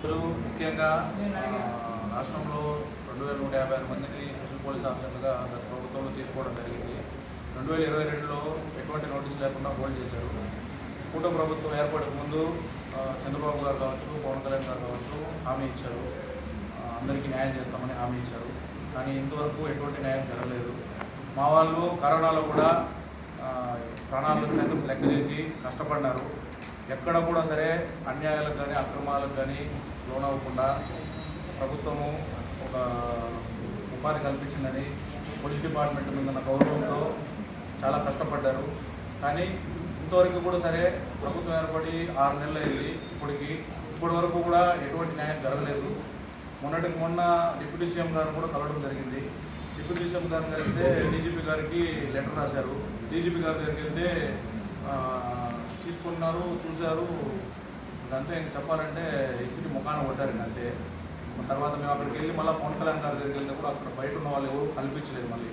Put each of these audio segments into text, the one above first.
ఇప్పుడు ముఖ్యంగా రాష్ట్రంలో రెండు వేల నూట యాభై ఆరు మందిని స్పెషల్ పోలీస్ ఆఫీసర్లుగా గత ప్రభుత్వంలో తీసుకోవడం జరిగింది. రెండు వేల ఇరవై రెండులో ఎటువంటి నోటీస్ లేకుండా హోల్డ్ చేశారు. కూటమి ప్రభుత్వం ఏర్పడక ముందు చంద్రబాబు గారు కావచ్చు పవన్ కళ్యాణ్ గారు కావచ్చు హామీ ఇచ్చారు. అందరికీ న్యాయం చేస్తామని హామీ ఇచ్చారు. కానీ ఇంతవరకు ఎటువంటి న్యాయం జరగలేదు. మా వాళ్ళు కరోనాలో కూడా ప్రాణాలను లెక్క చేసి కష్టపడినారు. ఎక్కడ కూడా సరే అన్యాయాలకు కానీ అక్రమాలకు కానీ లోనవ్వకుండా ప్రభుత్వము ఒక ఉపాధి కల్పించిందని పోలీస్ డిపార్ట్మెంట్ మీద ఉన్న గౌరవంతో చాలా కష్టపడ్డారు. కానీ ఇంతవరకు కూడా సరే ప్రభుత్వం ఏర్పడి ఆరు నెలలు అయింది ఇప్పటికి. ఇప్పటి వరకు కూడా ఎటువంటి న్యాయం జరగలేదు. మొన్నటికి మొన్న డిప్యూటీ సీఎం గారు కూడా కలవడం జరిగింది. డిప్యూటీ సీఎం గారు కలిస్తే డీజీపీ గారికి లెటర్ రాశారు. డీజీపీ గారి దగ్గరికి వెళ్తే తీసుకున్నారు చూశారు. అంతే ఇంకా చెప్పాలంటే ఇసిరి ముఖాన కొట్టారు అంతే. తర్వాత మేము అక్కడికి వెళ్ళి మళ్ళీ పవన్ కళ్యాణ్ గారి దగ్గరికి వెళ్తే కూడా అక్కడ బయట ఉన్న వాళ్ళు ఎవరు కల్పించలేదు మళ్ళీ.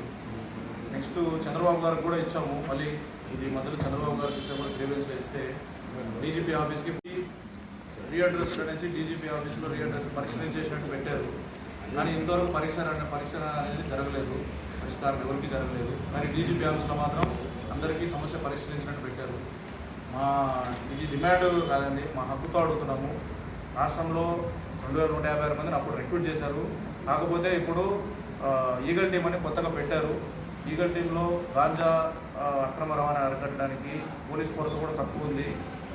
నెక్స్ట్ చంద్రబాబు గారికి కూడా ఇచ్చాము మళ్ళీ. ఇది మధ్యలో చంద్రబాబు గారికి ఇస్తే కూడా గ్రీవెన్స్ వేస్తే డీజీపీ ఆఫీస్కి రీఅడ్రస్ అనేసి డీజీపీ ఆఫీస్లో రీఅడ్రస్ పరిశీలించేసినట్టు పెట్టారు. కానీ ఇంతవరకు పరీక్ష పరీక్ష అనేది జరగలేదు. పరిష్కారం ఎవరికి జరగలేదు. కానీ డీజీపీ ఆఫీస్లో మాత్రం అందరికీ సమస్య పరిశీలించినట్టు పెట్టారు. మా ఇది డిమాండ్ కాదండి మా హక్కుతో అడుగుతున్నాము. రాష్ట్రంలో రెండు వేల నూట యాభై ఆరు మందిని అప్పుడు రిక్రూట్ చేశారు. కాకపోతే ఇప్పుడు ఈగల్ టీం అని కొత్తగా పెట్టారు. ఈగల్ టీంలో గాంజా అక్రమ రవాణా అరికట్టడానికి పోలీస్ కొరత కూడా తక్కువ ఉంది.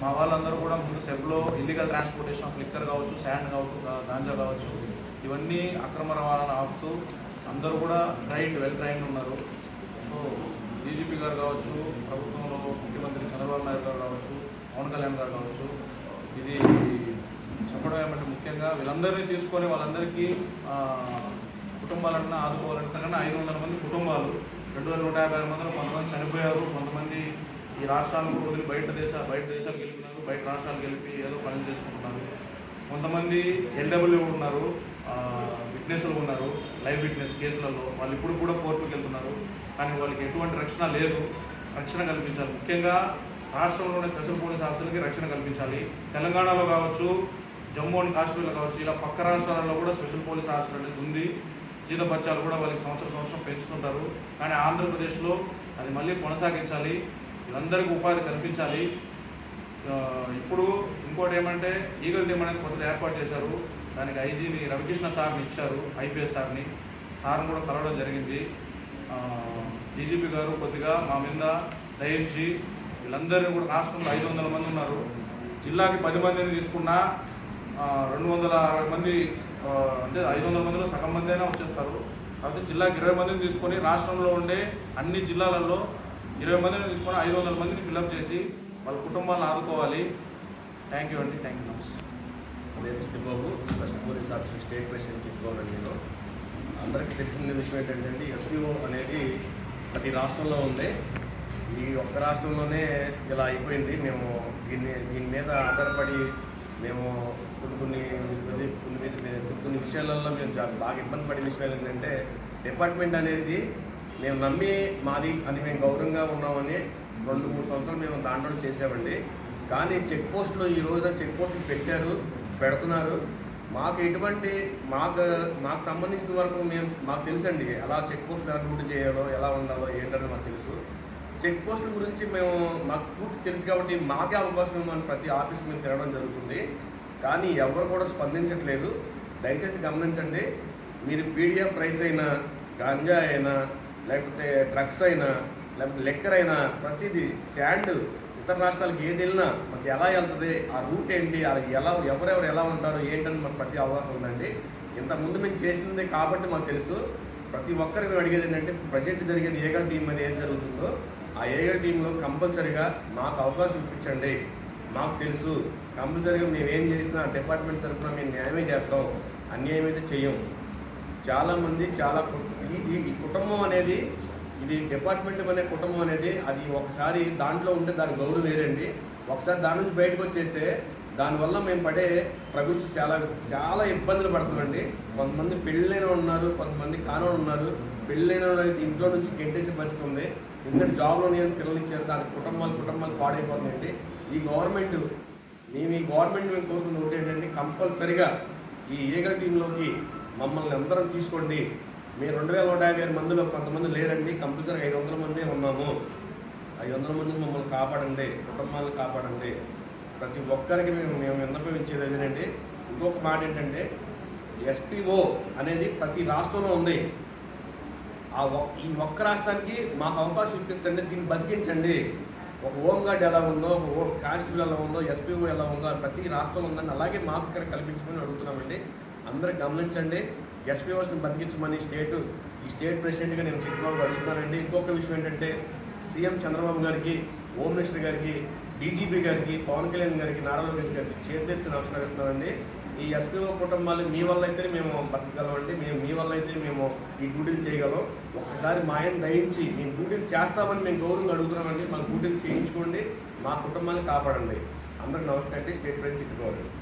మా వాళ్ళందరూ కూడా ముందు సెబ్లో ఇల్లీగల్ ట్రాన్స్పోర్టేషన్ ఆఫ్ లిక్కర్ కావచ్చు శాండ్ కావచ్చు గాంజా కావచ్చు ఇవన్నీ అక్రమ రవాణాను ఆపుతూ అందరూ కూడా ట్రైన్డ్ వెల్ ట్రైన్డ్ ఉన్నారు. గారు కావచ్చు ప్రభుత్వంలో ముఖ్యమంత్రి చంద్రబాబు నాయుడు గారు కావచ్చు పవన్ కళ్యాణ్ గారు కావచ్చు ఇది చెప్పడం ఏమంటే ముఖ్యంగా వీళ్ళందరినీ తీసుకొని వాళ్ళందరికీ కుటుంబాలన్నా ఆదుకోవాలంటే కన్నా ఐదు వందల మంది కుటుంబాలు రెండు వేల నూట యాభై ఆరు మందిలో కొంతమంది చనిపోయారు కొంతమంది ఈ రాష్ట్రాలను వదిలి బయట దేశ బయట దేశాలకు వెళ్ళిపోయినారు బయట రాష్ట్రాలకు వెళ్ళి ఏదో పని చేసుకుంటున్నారు. కొంతమంది ఎల్డబ్ల్యూ ఉన్నారు విట్నెస్లు ఉన్నారు లైవ్ విట్నెస్ కేసులలో. వాళ్ళు ఇప్పుడు కూడా కోర్టుకు వెళ్తున్నారు కానీ వాళ్ళకి ఎటువంటి రక్షణ లేదు. రక్షణ కల్పించాలి. ముఖ్యంగా రాష్ట్రంలోని స్పెషల్ పోలీస్ ఆఫీసర్లకి రక్షణ కల్పించాలి. తెలంగాణలో కావచ్చు జమ్మూ అండ్ కాశ్మీర్లో కావచ్చు ఇలా పక్క రాష్ట్రాలలో కూడా స్పెషల్ పోలీస్ ఆఫీసర్ అనేది ఉంది. జీతభత్యాలు కూడా వాళ్ళకి సంవత్సరం సంవత్సరం పెంచుతుంటారు. కానీ ఆంధ్రప్రదేశ్లో అది మళ్ళీ కొనసాగించాలి. వీళ్ళందరికీ ఉపాధి కల్పించాలి. ఇప్పుడు ఇంకోటి ఏమంటే ఈగల్ టీం అనేది కొత్తది ఏర్పాటు చేశారు. దానికి ఐజీని రవికృష్ణ సార్ని ఇచ్చారు ఐపీఎస్ సార్ని. సార్ని కూడా కలవడం జరిగింది. డీజీపీ గారు కొద్దిగా మా మీద దయించి వీళ్ళందరినీ కూడా రాష్ట్రంలో ఐదు వందల మంది ఉన్నారు. జిల్లాకి పది మందిని తీసుకున్నా రెండు వందల అరవై మంది అంటే ఐదు వందల మందిలో సగం మంది అయినా వచ్చేస్తారు. కాబట్టి జిల్లాకి ఇరవై మందిని తీసుకొని రాష్ట్రంలో ఉండే అన్ని జిల్లాలలో ఇరవై మందిని తీసుకొని ఐదు వందల మందిని ఫిల్అప్ చేసి వాళ్ళ కుటుంబాలను ఆదుకోవాలి. థ్యాంక్ యూ అండి థ్యాంక్ యూ నమస్తే నేను Chittibabu first police officer state president చిట్టుకోవాలండి నేను. అందరికీ తెలిసిన విషయం ఏంటంటే ఎస్పీఓ అనేది ప్రతి రాష్ట్రంలో ఉంది. ఈ ఒక్క రాష్ట్రంలోనే ఇలా అయిపోయింది. మేము దీన్ని దీని మీద ఆధారపడి మేము కొన్ని కొన్ని కొన్ని కొన్ని కొన్ని విషయాలలో మేము చాలా బాగా ఇబ్బంది పడే విషయాలు ఏంటంటే డిపార్ట్మెంట్ అనేది మేము నమ్మి మాది అని మేము గౌరవంగా ఉన్నామని రెండు మూడు సంవత్సరాలు మేము దాంట్లో చేసామండి. కానీ చెక్ పోస్టులు ఈ రోజున చెక్ పోస్టులు పెట్టారు పెడుతున్నారు. మాకు ఎటువంటి మాకు మాకు సంబంధించిన వరకు మేము మాకు తెలుసండి ఎలా చెక్ పోస్ట్ ఎలా డ్యూటీ చేయాలో ఎలా ఉండాలో ఏంటని మాకు తెలుసు. చెక్ పోస్ట్ గురించి మేము మాకు పూర్తి తెలుసు కాబట్టి మాకే అవకాశం ఇవ్వమని ప్రతి ఆఫీస్ మేము తిరగడం జరుగుతుంది. కానీ ఎవరు కూడా స్పందించట్లేదు. దయచేసి గమనించండి. మీరు పీడిఎఫ్ రైస్ అయినా గంజా అయినా లేకపోతే డ్రగ్స్ అయినా లేకపోతే లెక్కర్ అయినా ప్రతిదీ శాండ్ ఇతర రాష్ట్రాలకు ఏది వెళ్ళినా మాకు ఎలా వెళ్తుంది ఆ రూట్ ఏంటి అది ఎలా ఎవరెవరు ఎలా ఉంటారు ఏంటని మాకు ప్రతి అవగాహన ఉందండి. ఇంతకుముందు మేము చేసింది కాబట్టి మాకు తెలుసు. ప్రతి ఒక్కరికి మేము అడిగేది ఏంటంటే ప్రజెంట్ జరిగేది ఏగల్ టీం అనేది ఏం జరుగుతుందో ఆ ఏగల్ టీంలో కంపల్సరీగా మాకు అవకాశం ఇప్పించండి. మాకు తెలుసు. కంపల్సరీగా మేము ఏం చేసినా డిపార్ట్మెంట్ తరఫున మేము న్యాయమే చేస్తాం. అన్యాయం అయితే చేయం చాలామంది చాలా ఈ కుటుంబం అనేది ఇది డిపార్ట్మెంట్ అనే కుటుంబం అనేది అది ఒకసారి దాంట్లో ఉంటే దాని గౌరవం వేరండి. ఒకసారి దాని నుంచి బయటకు వచ్చేస్తే దానివల్ల మేము పడే ప్రభుత్వం చాలా చాలా ఇబ్బందులు పడుతుందండి కొంతమంది పెళ్ళైన ఉన్నారు కొంతమంది కానోళ్ళు ఉన్నారు. పెళ్ళైన అయితే ఇంట్లో నుంచి గెట్టేసే పరిస్థితి ఉంది. ఎందుకంటే జాబ్లో నేను పిల్లలు ఇచ్చారు దాని కుటుంబాలు కుటుంబాలు పాడైపోతుందండి ఈ గవర్నమెంట్ మేము ఈ గవర్నమెంట్ మేము కోరుకున్న ఒకటి ఏంటంటే కంపల్సరిగా ఈ ఏగల టీంలోకి మమ్మల్ని అందరం తీసుకోండి. మీరు రెండు వేల నూట యాభై మందిలో కొంతమంది లేరండి. కంపల్సరీ ఐదు వందల మంది ఉన్నాము. ఐదు వందల మందిని మమ్మల్ని కాపాడండి. కుటుంబాలను కాపాడండి. ప్రతి ఒక్కరికి మేము మేము విన్నపం ఇచ్చేది ఏంటంటే ఇంకొక మాట ఏంటంటే ఎస్పీఓ అనేది ప్రతి రాష్ట్రంలో ఉంది. ఆ ఒ- ఈ ఒక్క రాష్ట్రానికి మాకు అవకాశం ఇప్పిస్తండి దీన్ని బతికించండి. ఒక హోమ్ గార్డ్ ఎలా ఉందో ఒక హోమ్ కానిస్టేబుల్ ఎలా ఉందో ఎస్పీఓ ఎలా ఉందో ప్రతి రాష్ట్రంలో ఉందని అలాగే మాకు ఇక్కడ కల్పించమని అడుగుతున్నామండి. అందరూ గమనించండి. ఎస్పీఓస్ని బతికించమని స్టేట్ ఈ స్టేట్ ప్రెసిడెంట్గా నేను చిట్టుబాబు అడుగుతున్నానండి ఇంకొక విషయం ఏంటంటే సీఎం చంద్రబాబు గారికి హోమ్ మినిస్టర్ గారికి డీజీపీ గారికి పవన్ కళ్యాణ్ గారికి నారా లోకేష్ గారికి చేతులెత్తి నమస్కరిస్తున్నానండి ఈ ఎస్పీఓ కుటుంబాలు మీ వల్ల అయితే మేము బతకగలమండి. మేము మీ వల్ల అయితే మేము ఈ డ్యూటీలు చేయగలం. ఒకసారి మా ఆయన దయించి మేము డ్యూటీలు చేస్తామని మేము గౌరవంగా అడుగుతున్నామండి. మా డ్యూటీలు చేయించుకోండి. మా కుటుంబాన్ని కాపాడండి. అందరికి నమస్తే అండి. State president government